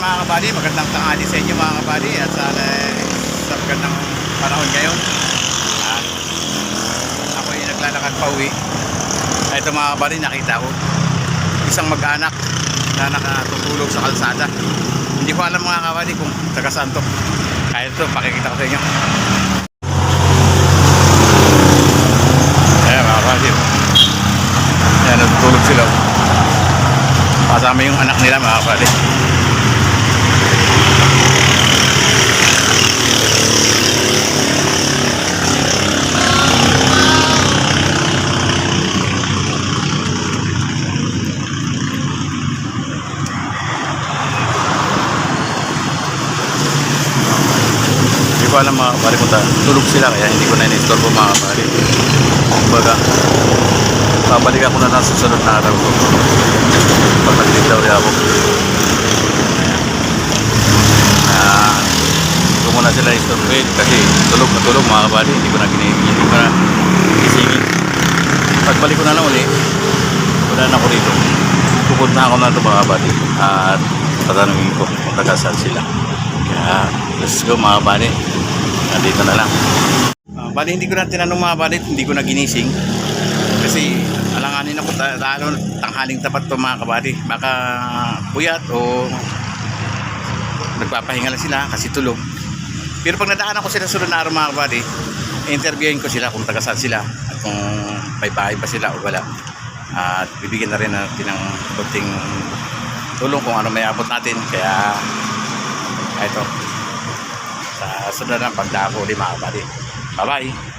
Mga kabady, magandang tanghali sa inyo mga kabady at sana eh, sa magandang panahon ngayon. At ako ay naglalakad pa uwi. Ito mga kabady, nakita ko isang mag-anak na nakatutulog sa kalsada. Hindi ko alam mga kabady kung taga saan to. Kaya ito, pakikita ko sa inyo. Ayan mga kabady. Ayan, natutulog sila. Kasama yung anak nila mga kabady. Ko alam mga kapari kung tulog sila kaya hindi ko na in-install po mga kapari. Kumbaga, babalik ako na lang sa sunod na araw ko. Pag rin ako. Ah, hindi ko muna sila istorbohin kasi tulog na tulog mga kapari. Hindi ko na ginigin, hindi ko. Pagbalik ko na lang uli, wala na ako rito. Pupunta ako na ito mga kapari. At tatanungin ko kung taga sila. Let's go mga kapari. Nandito na lang. Uh, bali, hindi ko na tinanong mga kapari, hindi ko na ginising. Kasi alanganin ako ta- lalo tanghaling tapat to mga kabady. Baka puyat o nagpapahinga lang sila kasi tulog. Pero pag nadaan ako sila sunod na araw mga kabady, interviewin ko sila kung taga saan sila at kung may bahay ba sila o wala. At bibigyan na rin natin ng konting tulong kung ano may abot natin. Kaya ito sa sunod na pagdako ulit mga. Bye-bye!